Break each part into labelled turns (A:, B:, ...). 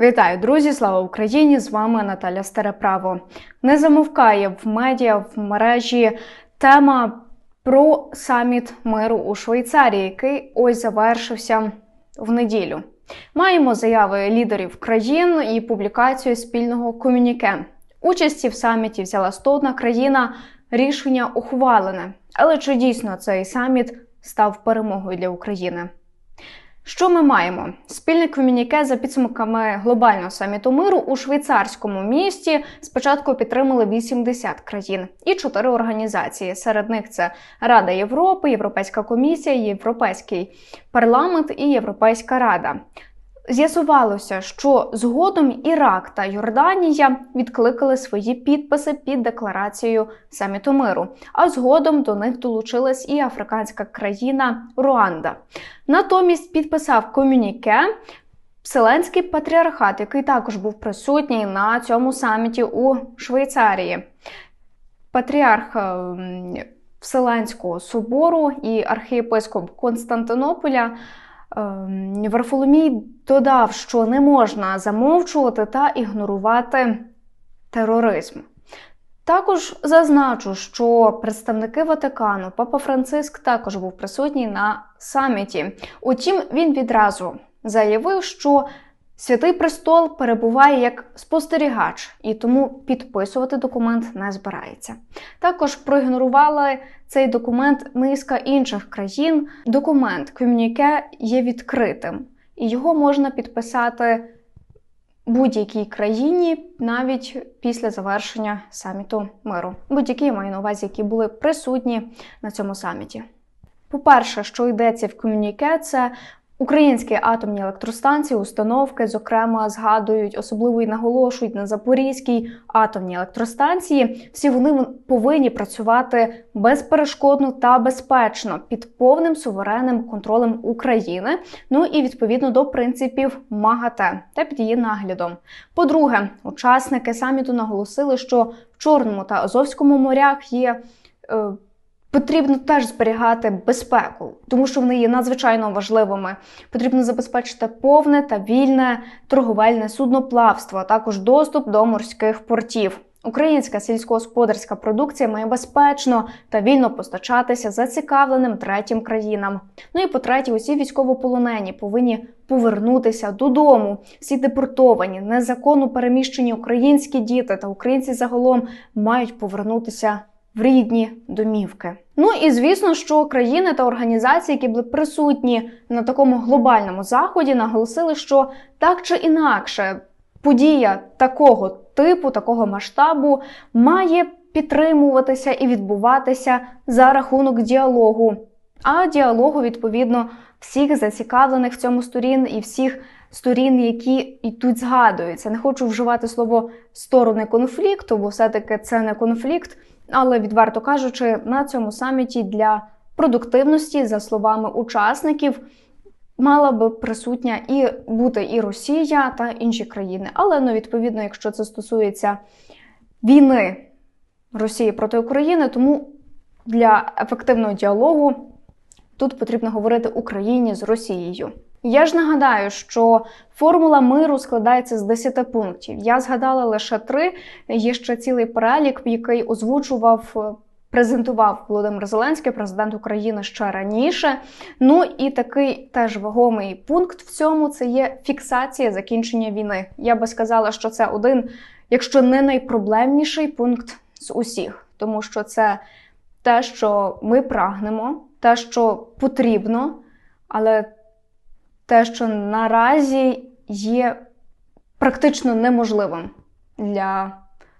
A: Вітаю, друзі! Слава Україні! З вами Наталя Стареправо. Не замовкає в медіа в мережі тема про саміт миру у Швейцарії, який ось завершився в неділю. Маємо заяви лідерів країн і публікацію спільного комюніке. Участі в саміті взяла 101 країна. Рішення ухвалене. Але чи дійсно цей саміт став перемогою для України? Що ми маємо? Спільне комюніке за підсумками глобального саміту миру у швейцарському місті спочатку підтримали 80 країн і 4 організації. Серед них це Рада Європи, Європейська комісія, Європейський парламент і Європейська рада. З'ясувалося, що згодом Ірак та Йорданія відкликали свої підписи під декларацією саміту миру. А згодом до них долучилась і африканська країна Руанда. Натомість підписав комюніке. Вселенський патріархат, який також був присутній на цьому саміті у Швейцарії. Патріарх ем, Вселенського собору і архієпископ Константинополя Варфоломій додав, що не можна замовчувати та ігнорувати тероризм. Також зазначу, що представники Ватикану, Папа Франциск також був присутній на саміті. Утім, він відразу заявив, що Святий Престол перебуває як спостерігач і тому підписувати документ не збирається. Також проігнорували цей документ низка інших країн. Документ комюніке є відкритим, і його можна підписати будь-якій країні навіть після завершення саміту миру. Будь-які маю на увазі, які були присутні на цьому саміті. По-перше, що йдеться в комюніке, це Українські атомні електростанції, установки, зокрема, згадують, особливо і наголошують на Запорізькій атомній електростанції. Всі вони повинні працювати безперешкодно та безпечно під повним суверенним контролем України. Ну і відповідно до принципів МАГАТЕ та під її наглядом. По-друге, учасники саміту наголосили, що в Чорному та Азовському морях є. Е, Потрібно теж зберігати безпеку, тому що вони є надзвичайно важливими. Потрібно забезпечити повне та вільне торговельне судноплавство, а також доступ до морських портів. Українська сільськогосподарська продукція має безпечно та вільно постачатися зацікавленим третім країнам. Ну і по третє, усі військовополонені повинні повернутися додому. Всі депортовані, незаконно переміщені українські діти та українці загалом мають повернутися в рідні домівки. Ну і звісно, що країни та організації, які були присутні на такому глобальному заході, наголосили, що так чи інакше подія такого типу, такого масштабу має підтримуватися і відбуватися за рахунок діалогу. А діалогу, відповідно, всіх зацікавлених в цьому сторін і всіх сторін, які і тут згадуються. Не хочу вживати слово сторони конфлікту, бо все-таки це не конфлікт. Але відверто кажучи, на цьому саміті для продуктивності, за словами учасників, мала би присутня і бути і Росія та інші країни. Але ну, відповідно, якщо це стосується війни Росії проти України, тому для ефективного діалогу тут потрібно говорити Україні з Росією. Я ж нагадаю, що формула миру складається з 10 пунктів. Я згадала лише три. Є ще цілий перелік, який озвучував. Презентував Володимир Зеленський, президент України ще раніше. Ну і такий теж вагомий пункт в цьому це є фіксація закінчення війни. Я би сказала, що це один, якщо не найпроблемніший пункт з усіх, тому що це те, що ми прагнемо, те, що потрібно, але те, що наразі є практично неможливим для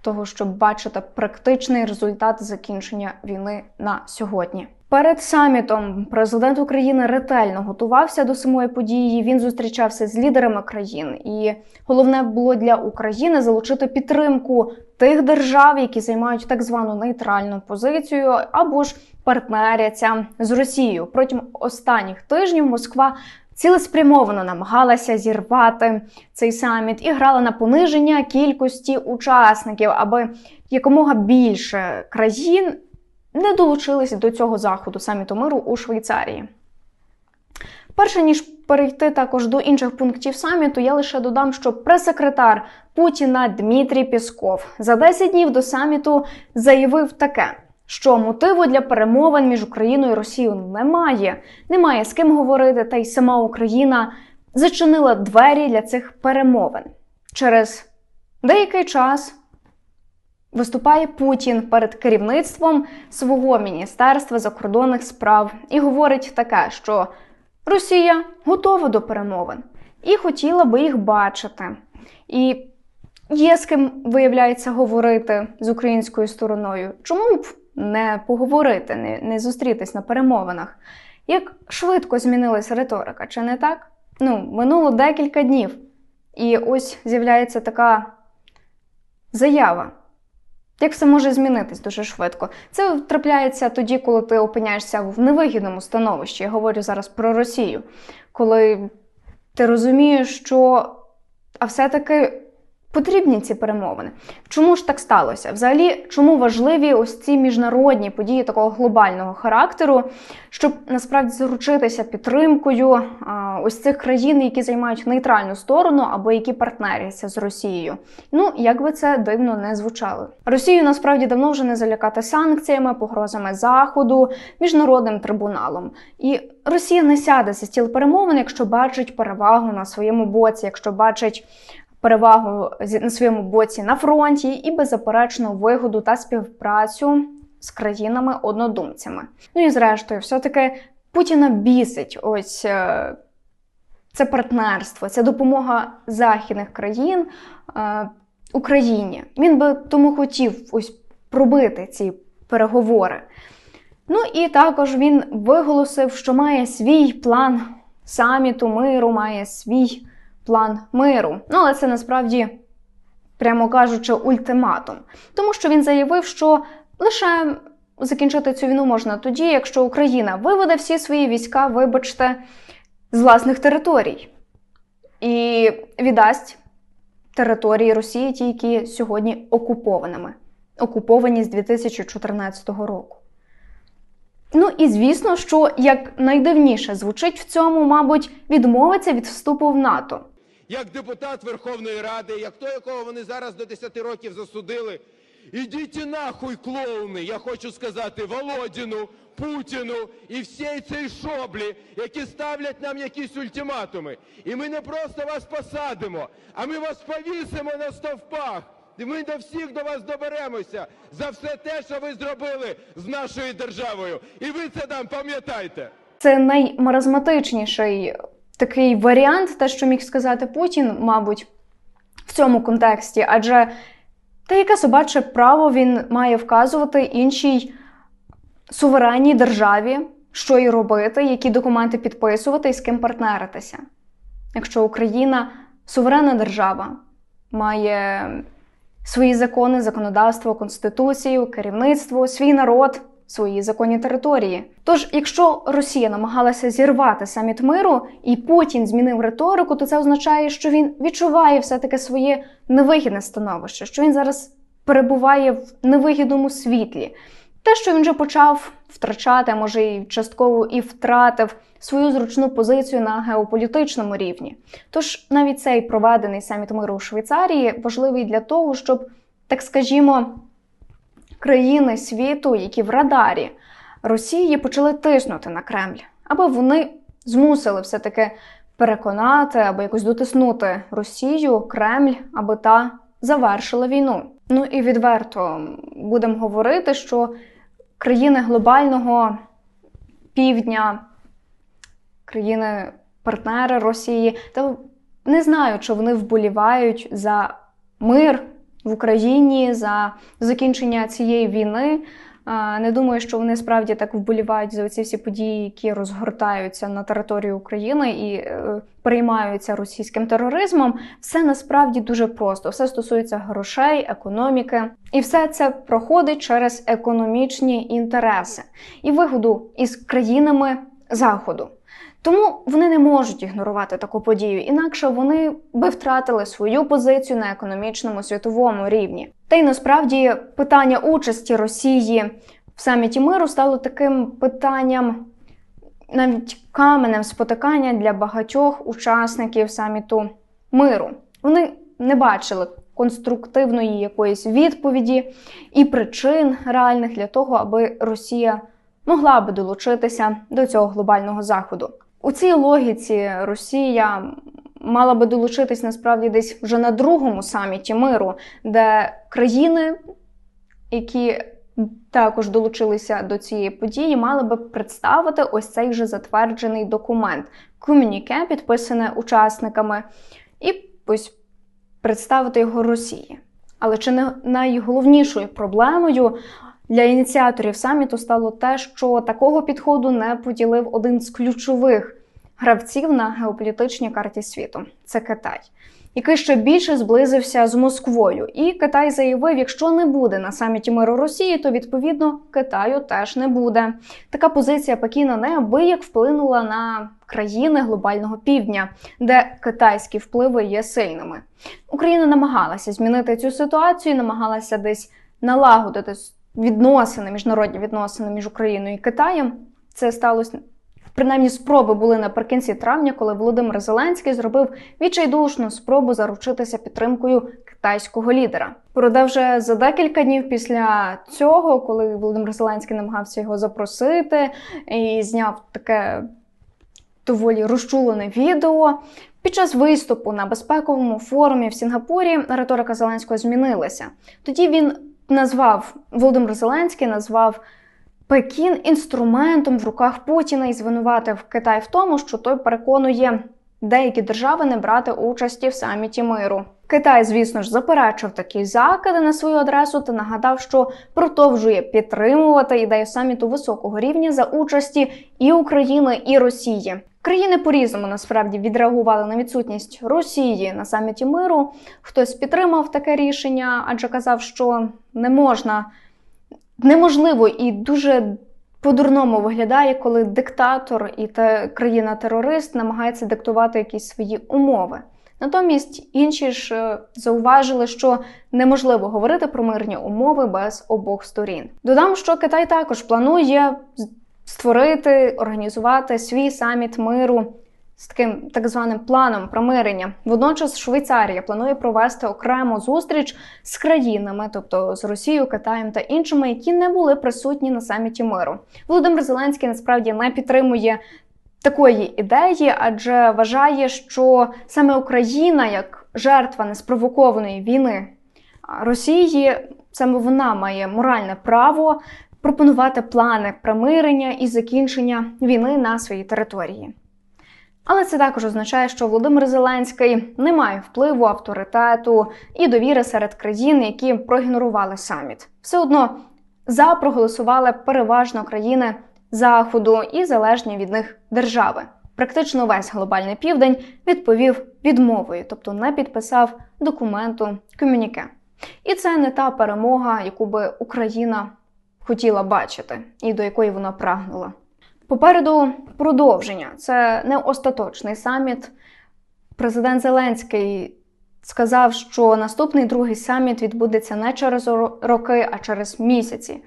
A: того, щоб бачити практичний результат закінчення війни на сьогодні. Перед самітом президент України ретельно готувався до самої події. Він зустрічався з лідерами країн, і головне було для України залучити підтримку тих держав, які займають так звану нейтральну позицію, або ж партнеряться з Росією. Протягом останніх тижнів Москва цілеспрямовано намагалася зірвати цей саміт і грала на пониження кількості учасників, аби якомога більше країн не долучилися до цього заходу саміту миру у Швейцарії. Перше ніж перейти також до інших пунктів саміту, я лише додам, що прес-секретар Путіна Дмитрій Пісков за 10 днів до саміту заявив таке. Що мотиву для перемовин між Україною і Росією немає, немає з ким говорити, та й сама Україна зачинила двері для цих перемовин. Через деякий час виступає Путін перед керівництвом свого міністерства закордонних справ і говорить таке, що Росія готова до перемовин і хотіла би їх бачити. І є з ким виявляється говорити з українською стороною. Чому б не поговорити, не, не зустрітись на перемовинах? Як швидко змінилася риторика, чи не так? Ну, минуло декілька днів. І ось з'являється така заява. Як все може змінитись дуже швидко? Це трапляється тоді, коли ти опиняєшся в невигідному становищі. Я говорю зараз про Росію, коли ти розумієш, що а все-таки потрібні ці перемовини. Чому ж так сталося? Взагалі, чому важливі ось ці міжнародні події такого глобального характеру, щоб насправді заручитися підтримкою ось цих країн, які займають нейтральну сторону або які партнеряться з Росією? Ну, як би це дивно не звучало. Росію насправді давно вже не залякати санкціями, погрозами заходу, міжнародним трибуналом. І Росія не сяде за стіл перемовин, якщо бачить перевагу на своєму боці, якщо бачить перевагу на своєму боці на фронті і беззаперечну вигоду та співпрацю з країнами-однодумцями. Ну і зрештою, все-таки Путіна бісить ось е, це партнерство, це допомога західних країн е, Україні. Він би тому хотів ось пробити ці переговори. Ну і також він виголосив, що має свій план саміту миру, має свій план миру. Ну, але це насправді, прямо кажучи, ультиматум. Тому що він заявив, що лише закінчити цю війну можна тоді, якщо Україна виведе всі свої війська, вибачте, з власних територій і віддасть території Росії, ті, які сьогодні окупованими, окуповані з 2014 року. Ну і звісно, що як найдивніше звучить в цьому, мабуть, відмовиться від вступу в НАТО
B: як депутат Верховної Ради, як той, якого вони зараз до 10 років засудили. Ідіть нахуй, клоуни, я хочу сказати Володіну, Путіну і всій цій шоблі, які ставлять нам якісь ультиматуми. І ми не просто вас посадимо, а ми вас повісимо на стовпах. І ми до всіх до вас доберемося за все те, що ви зробили з нашою державою. І ви це нам пам'ятайте.
A: Це наймаразматичніший такий варіант, те, що міг сказати Путін, мабуть, в цьому контексті, адже те, яке собаче право він має вказувати іншій суверенній державі, що й робити, які документи підписувати і з ким партнеритися. Якщо Україна суверенна держава, має свої закони, законодавство, конституцію, керівництво, свій народ свої законні території. Тож, якщо Росія намагалася зірвати саміт миру і Путін змінив риторику, то це означає, що він відчуває все таки своє невигідне становище, що він зараз перебуває в невигідному світлі. Те, що він вже почав втрачати, може і частково і втратив свою зручну позицію на геополітичному рівні. Тож навіть цей проведений саміт миру у Швейцарії важливий для того, щоб, так скажімо, країни світу, які в радарі Росії почали тиснути на Кремль, аби вони змусили все-таки переконати або якось дотиснути Росію, Кремль, аби та завершила війну. Ну і відверто будемо говорити, що країни глобального півдня, країни-партнери Росії, та не знаю, чи вони вболівають за мир в Україні за закінчення цієї війни. Не думаю, що вони справді так вболівають за ці всі події, які розгортаються на території України і е, приймаються російським тероризмом. Все насправді дуже просто. Все стосується грошей, економіки, і все це проходить через економічні інтереси і вигоду із країнами заходу. Тому вони не можуть ігнорувати таку подію, інакше вони би втратили свою позицію на економічному світовому рівні. Та й насправді питання участі Росії в саміті миру стало таким питанням навіть каменем спотикання для багатьох учасників саміту миру. Вони не бачили конструктивної якоїсь відповіді і причин реальних для того, аби Росія могла би долучитися до цього глобального заходу. У цій логіці Росія мала би долучитись насправді десь вже на другому саміті миру, де країни, які також долучилися до цієї події, мали би представити ось цей вже затверджений документ комюніке, підписане учасниками, і ось представити його Росії. Але чи не найголовнішою проблемою для ініціаторів саміту стало те, що такого підходу не поділив один з ключових гравців на геополітичній карті світу це Китай, який ще більше зблизився з Москвою. І Китай заявив: якщо не буде на саміті миру Росії, то відповідно Китаю теж не буде. Така позиція Пекіна неабияк вплинула на країни глобального півдня, де китайські впливи є сильними. Україна намагалася змінити цю ситуацію, намагалася десь налагодити відносини, міжнародні відносини між Україною і Китаєм. Це сталося. Принаймні, спроби були наприкінці травня, коли Володимир Зеленський зробив відчайдушну спробу заручитися підтримкою китайського лідера. Проте вже за декілька днів після цього, коли Володимир Зеленський намагався його запросити і зняв таке доволі розчулене відео. Під час виступу на безпековому форумі в Сінгапурі риторика Зеленського змінилася. Тоді він назвав Володимир Зеленський назвав Пекін інструментом в руках Путіна і звинуватив Китай в тому, що той переконує деякі держави не брати участі в саміті миру. Китай, звісно ж, заперечив такі закиди на свою адресу та нагадав, що продовжує підтримувати ідею саміту високого рівня за участі і України, і Росії. Країни по різному насправді відреагували на відсутність Росії на саміті миру. Хтось підтримав таке рішення, адже казав, що не можна неможливо і дуже по-дурному виглядає, коли диктатор і та країна-терорист намагається диктувати якісь свої умови. Натомість інші ж е, зауважили, що неможливо говорити про мирні умови без обох сторін. Додам, що Китай також планує створити, організувати свій саміт миру з таким так званим планом промирення. Водночас Швейцарія планує провести окрему зустріч з країнами, тобто з Росією, Китаєм та іншими, які не були присутні на саміті миру. Володимир Зеленський насправді не підтримує. Такої ідеї, адже вважає, що саме Україна, як жертва неспровокованої війни Росії, саме вона має моральне право пропонувати плани примирення і закінчення війни на своїй території. Але це також означає, що Володимир Зеленський не має впливу, авторитету і довіри серед країн, які проігнорували саміт. Все одно за проголосували переважно країни Заходу і залежні від них держави. Практично весь глобальний південь відповів відмовою, тобто не підписав документу комюніке. І це не та перемога, яку би Україна хотіла бачити, і до якої вона прагнула. Попереду продовження. Це не остаточний саміт. Президент Зеленський сказав, що наступний другий саміт відбудеться не через роки, а через місяці.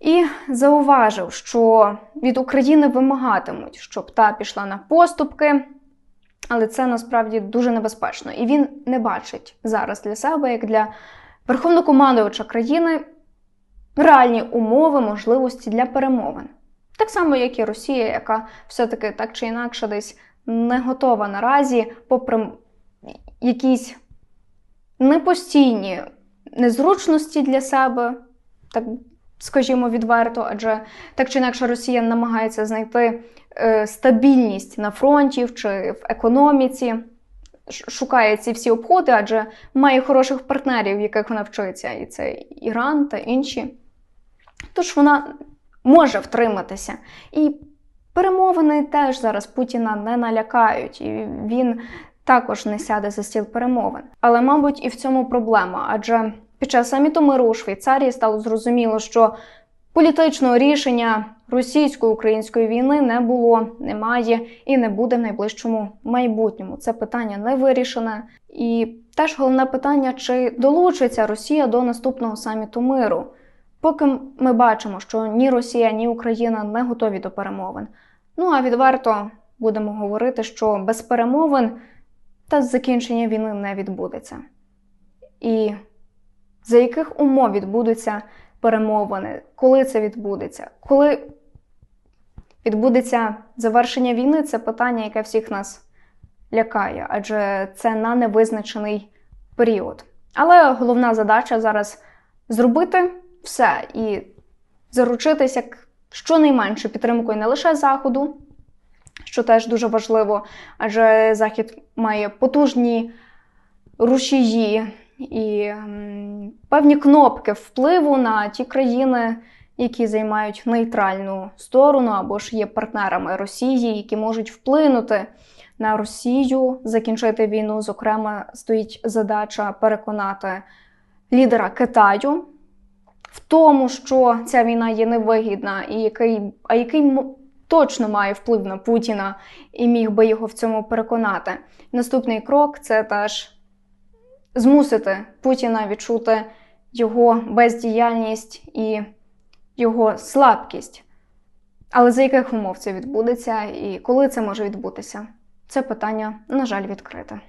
A: І зауважив, що від України вимагатимуть, щоб та пішла на поступки, але це насправді дуже небезпечно. І він не бачить зараз для себе, як для верховнокомандувача країни, реальні умови, можливості для перемовин. Так само, як і Росія, яка все-таки так чи інакше десь не готова наразі, попри якісь непостійні незручності для себе, так скажімо відверто, адже так чи інакше Росія намагається знайти е, стабільність на фронті чи в економіці. Шукає ці всі обходи, адже має хороших партнерів, яких вона вчиться, і це Іран та інші. Тож вона може втриматися. І перемовини теж зараз Путіна не налякають, і він також не сяде за стіл перемовин. Але, мабуть, і в цьому проблема, адже під час саміту миру у Швейцарії стало зрозуміло, що політичного рішення російсько-української війни не було, немає і не буде в найближчому майбутньому. Це питання не вирішене. І теж головне питання, чи долучиться Росія до наступного саміту миру. Поки ми бачимо, що ні Росія, ні Україна не готові до перемовин. Ну а відверто будемо говорити, що без перемовин та закінчення війни не відбудеться. І за яких умов відбудуться перемовини, коли це відбудеться, коли відбудеться завершення війни, це питання, яке всіх нас лякає, адже це на невизначений період. Але головна задача зараз зробити все і заручитися щонайменше підтримкою не лише Заходу, що теж дуже важливо, адже Захід має потужні рушії і певні кнопки впливу на ті країни, які займають нейтральну сторону або ж є партнерами Росії, які можуть вплинути на Росію, закінчити війну. Зокрема, стоїть задача переконати лідера Китаю в тому, що ця війна є невигідна, і який, а який точно має вплив на Путіна і міг би його в цьому переконати. Наступний крок це теж змусити Путіна відчути його бездіяльність і його слабкість. Але за яких умов це відбудеться і коли це може відбутися? Це питання, на жаль, відкрите.